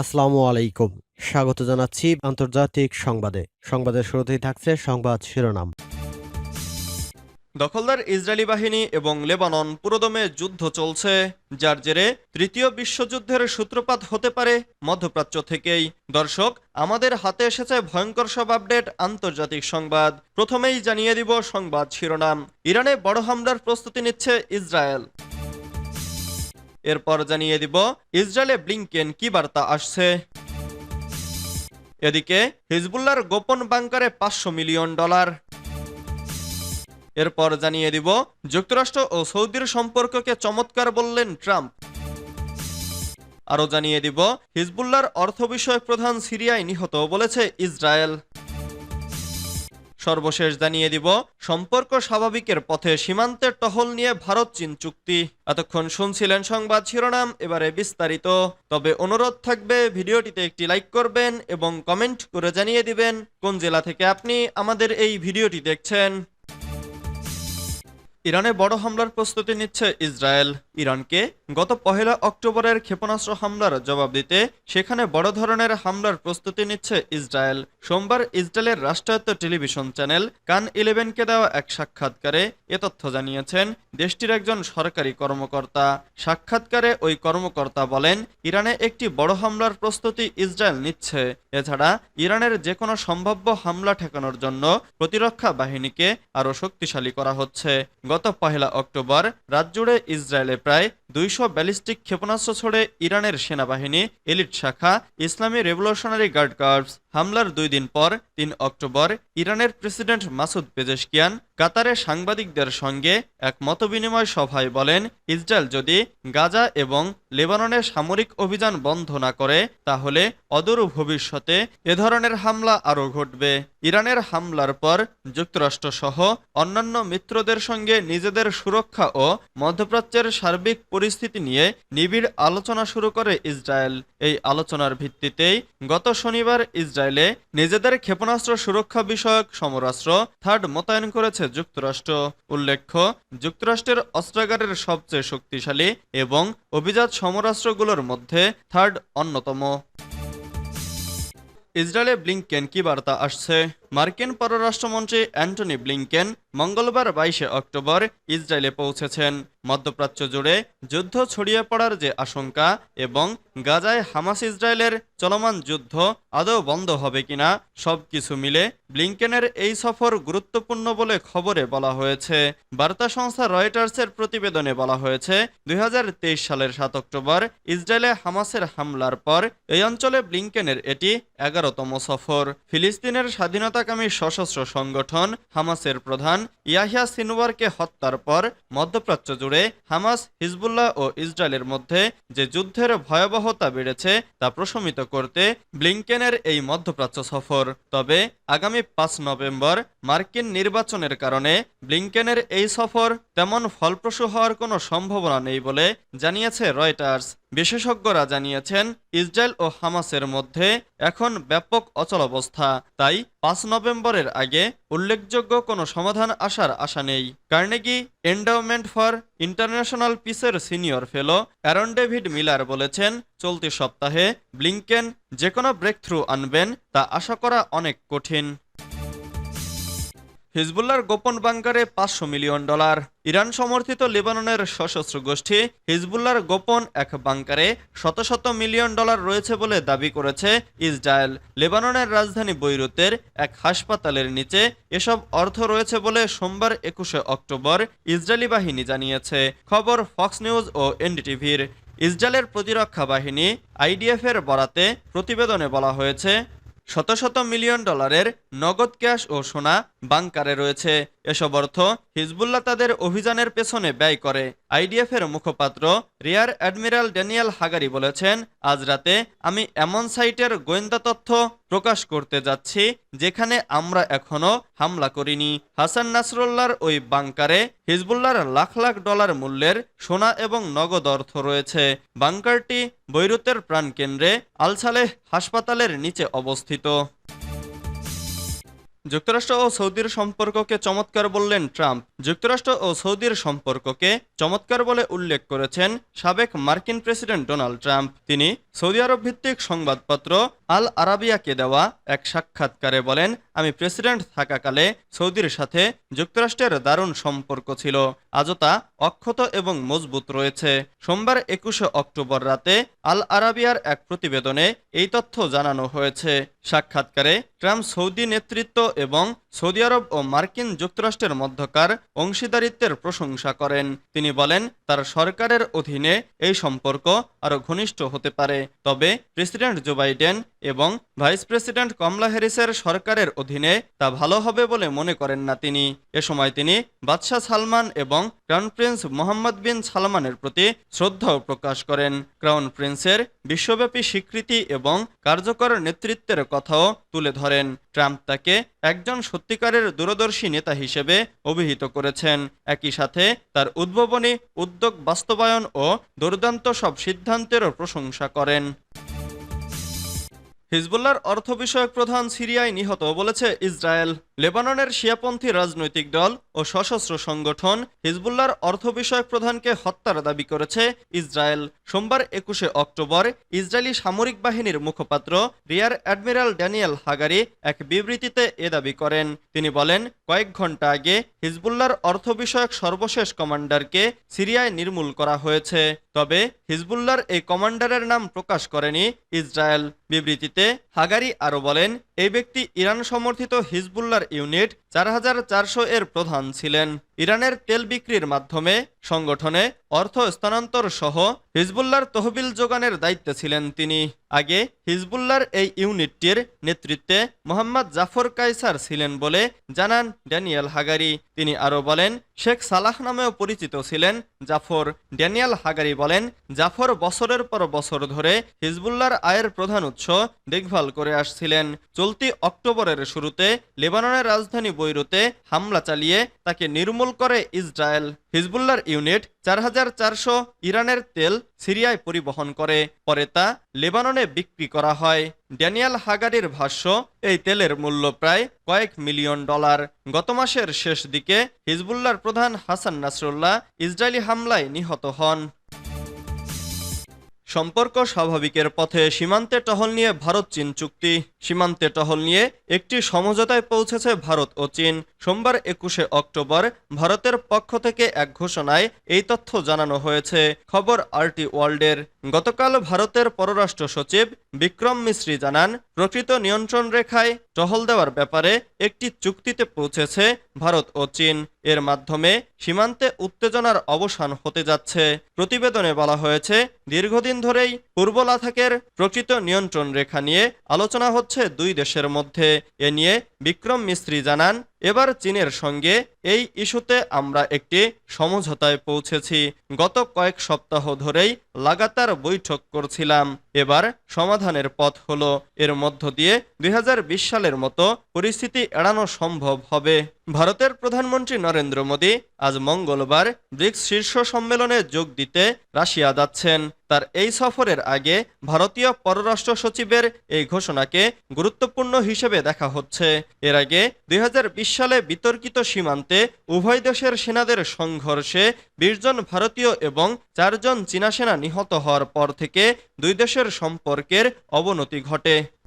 আসসালামু আলাইকুম। স্বাগত জানাচ্ছি আন্তর্জাতিক সংবাদে। সংবাদের শুরুতেই থাকছে সংবাদ শিরোনাম। দখলদার ইসরায়েলি বাহিনী এবং লেবানন পুরোদমে যুদ্ধ চলছে, যার জেরে তৃতীয় বিশ্বযুদ্ধের সূত্রপাত হতে পারে মধ্যপ্রাচ্য থেকেই। দর্শক, আমাদের হাতে এসেছে ভয়ঙ্কর সব আপডেট, আন্তর্জাতিক সংবাদ। প্রথমেই জানিয়ে দিব সংবাদ শিরোনাম। ইরানে বড় হামলার প্রস্তুতি নিচ্ছে ইসরায়েল। এরপর জানিয়ে দিব, ইসরায়েলে ব্লিংকেন কি বার্তা আসছে? এদিকে হিজবুল্লার গোপন বাংকারে পাঁচশো মিলিয়ন ডলার। এরপর জানিয়ে দিব, যুক্তরাষ্ট্র ও সৌদির সম্পর্ককে চমৎকার বললেন ট্রাম্প। আরও জানিয়ে দিব হিজবুল্লার অর্থ বিষয়ক প্রধান সিরিয়ায় নিহত বলেছে ইসরায়েল। সর্বশেষ জানিয়ে দিব, সম্পর্ক স্বাভাবিকের পথে সীমান্তের টহল নিয়ে ভারত চীন চুক্তি। এতক্ষণ শুনছিলেন সংবাদ শিরোনাম, এবারে বিস্তারিত। তবে অনুরোধ থাকবে, ভিডিওটিতে একটি লাইক করবেন এবং কমেন্ট করে জানিয়ে দিবেন, কোন জেলা থেকে আপনি আমাদের এই ভিডিওটি দেখছেন। ইরানে বড় হামলার প্রস্তুতি নিচ্ছে ইসরায়েল। ইরানকে গত পহেলা অক্টোবরের ক্ষেপণাস্ত্র হামলার জবাব দিতে সেখানে বড় ধরনের হামলার প্রস্তুতি নিচ্ছে ইসরায়েল। সোমবার ইসরায়েলের রাষ্ট্রায়ত্ত টেলিভিশন চ্যানেল কান ইলেভেনকে দেওয়া এক সাক্ষাৎকারে এ তথ্য জানিয়েছেন, দেশটির একজন সরকারি কর্মকর্তা। সাক্ষাৎকারে ওই কর্মকর্তা বলেন, ইরানে একটি বড় হামলার প্রস্তুতি ইসরায়েল নিচ্ছে। এছাড়া, ইরানের যে কোনো সম্ভাব্য হামলা ঠেকানোর জন্য প্রতিরক্ষা বাহিনীকে আরও শক্তিশালী করা হচ্ছে। গত পহেলা অক্টোবর রাতজুড়ে ইসরায়েলে প্রায় দুইশো ব্যালিস্টিক ক্ষেপণাস্ত্র ছড়ে ইরানের সেনাবাহিনী, এলিট শাখা, ইসলামী রেভলিউশনারি গার্ড কার্পস হামলার দুই দিন পর তিন অক্টোবর ইরানের প্রেসিডেন্ট মাসুদ পেজেশকিয়ান কাতারে সাংবাদিকদের সঙ্গে এক মতবিনিময় সভায় বলেন, ইসরায়েল যদি গাজা এবং লেবাননে সামরিক অভিযান বন্ধ না করে, তাহলে অদূর ভবিষ্যতে এ ধরনের হামলা আরও ঘটবে। ইরানের হামলার পর যুক্তরাষ্ট্রসহ অন্যান্য মিত্রদের সঙ্গে নিজেদের সুরক্ষা ও মধ্যপ্রাচ্যের সার্বিক পরিস্থিতি নিয়ে নিবিড় আলোচনা শুরু করে ইসরায়েল। এই আলোচনার ভিত্তিতেই গত শনিবার ইসরায়েলে নিজেদের ক্ষেপণাস্ত্র সুরক্ষা বিষয়ক সমরাস্ত্র থার্ড মোতায়েন করেছে যুক্তরাষ্ট্র। উল্লেখ্য, যুক্তরাষ্ট্রের অস্ত্রাগারের সবচেয়ে শক্তিশালী এবং অভিজাত সমরাস্ত্রগুলোর মধ্যে থার্ড অন্যতম। ইসরায়েলে ব্লিংকেন কি বার্তা আসছে? মার্কিন পররাষ্ট্রমন্ত্রী অ্যান্টনি ব্লিংকেন মঙ্গলবার বাইশে অক্টোবর ইসরায়েলে পৌঁছেছেন। মধ্যপ্রাচ্য জুড়ে যুদ্ধ ছড়িয়ে পড়ার যে আশঙ্কা এবং গাজায় হামাস ইসরায়েলের চলমান যুদ্ধ আদৌ বন্ধ হবে কিনা সবকিছু মিলে ব্লিংকেনের এই সফর গুরুত্বপূর্ণ বলে খবরে বলা হয়েছে। বার্তা সংস্থা রয়টার্সের প্রতিবেদনে বলা হয়েছে, দুই হাজার তেইশ সালের সাত অক্টোবর ইসরায়েলে হামাসের হামলার পর এই অঞ্চলে ব্লিংকেনের এটি এগারোতম সফর। ফিলিস্তিনের স্বাধীনতাকামী সশস্ত্র সংগঠন হামাসের প্রধান ইয়াহিয়া সিনওয়ারকে হত্যার পর মধ্যপ্রাচ্য জুড়ে হামাস, হিজবুল্লাহ ও ইসরায়েলের মধ্যে যে যুদ্ধের ভয়াবহতা বেড়েছে তা প্রশমিত করতে ব্লিংকেনের এই মধ্যপ্রাচ্য সফর। তবে আগামী পাঁচ নভেম্বর মার্কিন নির্বাচনের কারণে ব্লিংকেনের এই সফর তেমন ফলপ্রসূ হওয়ার কোনো সম্ভাবনা নেই বলে জানিয়েছে রয়টার্স। বিশেষজ্ঞরা জানিয়েছেন, ইসরায়েল ও হামাসের মধ্যে এখন ব্যাপক অচলাবস্থা তাই পাঁচ নভেম্বরের আগে উল্লেখযোগ্য কোনো সমাধান আসার আশা নেই। কার্নেগি এন্ডাওমেন্ট ফর ইন্টারন্যাশনাল পিসের senior fellow Aaron David Miller বলেছেন, চলতি সপ্তাহে ব্লিংকেন যে কোনো ব্রেকথ্রু আনবেন তা আশা করা অনেক কঠিন। হিজবুল্লার গোপন বাংকারে পাঁচশো মিলিয়ন ডলার। ইরান সমর্থিত লেবাননের সশস্ত্র গোষ্ঠী হিজবুল্লার গোপন এক বাংকারে শত শত মিলিয়ন ডলার রয়েছে বলে দাবি করেছে ইসরায়েল। লেবাননের রাজধানী বৈরুতের এক হাসপাতালের নিচে এসব অর্থ রয়েছে বলে সোমবার একুশে অক্টোবর ইসরায়েলি বাহিনী জানিয়েছে। খবর ফক্স নিউজ ও এনডিটিভির। ইসরায়েলের প্রতিরক্ষা বাহিনী আইডিএফের বরাতে প্রতিবেদনে বলা হয়েছে শত শত মিলিয়ন ডলারের নগদ ক্যাশ ও সোনা বাংকারে রয়েছে। এসব অর্থ হিজবুল্লাহ তাদের অভিযানের পেছনে ব্যয় করে। আইডিএফ এর মুখপাত্র রিয়ার অ্যাডমিরাল ড্যানিয়েল হাগারি বলেছেন, আজ রাতে আমি এমন সাইটের গোয়েন্দা তথ্য প্রকাশ করতে যাচ্ছি যেখানে আমরা এখনও হামলা করিনি। হাসান নাসরুল্লাহর ওই বাংকারে হিজবুল্লাহর লাখ লাখ ডলার মূল্যের সোনা এবং নগদ অর্থ রয়েছে। বাংকারটি বৈরুতের প্রাণকেন্দ্রে আলসালেহ হাসপাতালের নিচে অবস্থিত। যুক্তরাষ্ট্র ও সৌদির সম্পর্ককে চমৎকার বললেন ট্রাম্প। যুক্তরাষ্ট্র ও সৌদির সম্পর্ককে চমৎকার বলে উল্লেখ করেছেন সাবেক মার্কিন প্রেসিডেন্ট ডোনাল্ড ট্রাম্প। তিনি সৌদি আরব ভিত্তিক সংবাদপত্র আল আরাবিয়াকে দেওয়া এক সাক্ষাৎকারে বলেন আমি প্রেসিডেন্ট থাকাকালে সৌদির সাথে যুক্তরাষ্ট্রের দারুণ সম্পর্ক ছিল। আজও তা অক্ষত এবং মজবুত রয়েছে। সোমবার একুশে অক্টোবর রাতে আল আরাবিয়ার এক প্রতিবেদনে এই তথ্য জানানো হয়েছে। সাক্ষাৎকারে ট্রাম্প সৌদি নেতৃত্ব এবং সৌদি আরব ও মার্কিন যুক্তরাষ্ট্রের মধ্যকার অংশীদারিত্বের প্রশংসা করেন। তিনি বলেন, তার সরকারের অধীনে এই সম্পর্ক আরও ঘনিষ্ঠ হতে পারে। তবে প্রেসিডেন্ট জো বাইডেন এবং ভাইস প্রেসিডেন্ট কমলা হ্যারিসের সরকারের অধীনে তা ভালো হবে বলে মনে করেন না তিনি। এ সময় তিনি বাদশাহ সালমান এবং ক্রাউন প্রিন্স মোহাম্মদ বিন সালমানের প্রতি শ্রদ্ধাও প্রকাশ করেন। ক্রাউন প্রিন্সের বিশ্বব্যাপী স্বীকৃতি এবং কার্যকর নেতৃত্বের কথাও তুলে ধরেন। ট্রাম্প তাকে একজন সত্যিকারের দূরদর্শী নেতা হিসেবে অভিহিত করেছেন। একই সাথে তার উদ্ভাবনী, উদ্যোগ বাস্তবায়ন ও দুর্দান্ত সব সিদ্ধান্তেরও প্রশংসা করেন। হিজবুল্লাহর অর্থ বিষয়ক প্রধান সিরিয়ায় নিহত বলেছে ইসরায়েল। লেবাননের শিয়াপন্থী রাজনৈতিক দল ও সশস্ত্র সংগঠন হিজবুল্লার অর্থ বিষয়ক প্রধানকে হত্যার দাবি করেছে ইসরায়েল। সোমবার একুশে অক্টোবর ইসরায়েলি সামরিক বাহিনীর মুখপাত্র রিয়ার অ্যাডমিরাল ড্যানিয়েল হাগারি এক বিবৃতিতে এ দাবি করেন। তিনি বলেন, কয়েক ঘণ্টা আগে হিজবুল্লাহর অর্থ বিষয়ক সর্বশেষ কমান্ডারকে সিরিয়ায় নির্মূল করা হয়েছে। তবে হিজবুল্লার এই কমান্ডারের নাম প্রকাশ করেনি ইসরায়েল। বিবৃতিতে হাগারি আরও বলেন, এই ব্যক্তি ইরান সমর্থিত হিজবুল্লার ইউনিট চার হাজার চারশো এর প্রধান ছিলেন। ইরানের তেল বিক্রির মাধ্যমে সংগঠনে অর্থ স্থানান্তর সহ হিজবুল্লার তহবিল যোগানের দায়িত্বে ছিলেন তিনি। আগে হিজবুল্লার এই ইউনিটটির নেতৃত্বে মোহাম্মদ জাফর কাইসার ছিলেন বলে জানান ড্যানিয়েল হাগারি। তিনি আরও বলেন, শেখ সালাহ নামেও পরিচিত ছিলেন জাফর। ড্যানিয়েল হাগারি বলেন, জাফর বছরের পর বছর ধরে হিজবুল্লার আয়ের প্রধান উৎস দেখভাল করে আসছিলেন। চলতি অক্টোবরের শুরুতে লেবাননের রাজধানী বৈরুতে হামলা চালিয়ে তাকে নির্মূল করে ইসরায়েল। হিজবুল্লার ইউনিট চার হাজার চারশো ইরানের তেল সিরিয়ায় পরিবহন করে। পরে তা লেবাননে বিক্রি করা হয়। ড্যানিয়াল হাগারির ভাষ্য, এই তেলের মূল্য প্রায় কয়েক মিলিয়ন ডলার। গত মাসের শেষ দিকে হিজবুল্লার প্রধান হাসান নাসরুল্লাহ ইসরায়েলি হামলায় নিহত হন। সম্পর্ক স্বাভাবিকের পথে সীমান্তে টহল নিয়ে ভারত চীন চুক্তি। সীমান্তে টহল নিয়ে একটি সমঝোতায় পৌঁছেছে ভারত ও চীন। সোমবার একুশে অক্টোবর ভারতের পক্ষ থেকে এক ঘোষণায় এই তথ্য জানানো হয়েছে। খবর আরটি ওয়ার্ল্ডের। গতকাল ভারতের পররাষ্ট্র সচিব বিক্রম মিশ্রি জানান, প্রকৃত নিয়ন্ত্রণ রেখায় টহল দেওয়ার ব্যাপারে একটি চুক্তিতে পৌঁছেছে ভারত ও চীন। এর মাধ্যমে সীমান্তে উত্তেজনার অবসান হতে যাচ্ছে। প্রতিবেদনে বলা হয়েছে, দীর্ঘদিন ধরেই পূর্ব লাথাকের প্রকৃত নিয়ন্ত্রণ রেখা নিয়ে আলোচনা হচ্ছে দুই দেশের মধ্যে। এ নিয়ে বিক্রম মিস্ত্রি জানান এবার চীনের সঙ্গে এই ইস্যুতে আমরা একটি সমঝোতায় পৌঁছেছি। গত কয়েক সপ্তাহ ধরেই লাগাতার বৈঠক করছিলাম। এবার সমাধানের পথ হলো, এর মধ্য দিয়ে দু হাজার বিশ সালের মতো পরিস্থিতি এড়ানো সম্ভব হবে। ভারতের প্রধানমন্ত্রী নরেন্দ্র মোদী আজ মঙ্গলবার ব্রিক্স শীর্ষ সম্মেলনে যোগ দিতে রাশিয়া যাচ্ছেন। তার এই সফরের আগে ভারতীয় পররাষ্ট্র সচিবের এই ঘোষণাকে গুরুত্বপূর্ণ হিসেবে দেখা হচ্ছে। এর আগে দুই হাজার বিশ সালে বিতর্কিত সীমান্তে উভয় দেশের সেনাদের সংঘর্ষে বিশ জন ভারতীয় এবং চারজন চীনা সেনা নিহত হওয়ার পর থেকে দুই দেশের সম্পর্কের অবনতি ঘটে।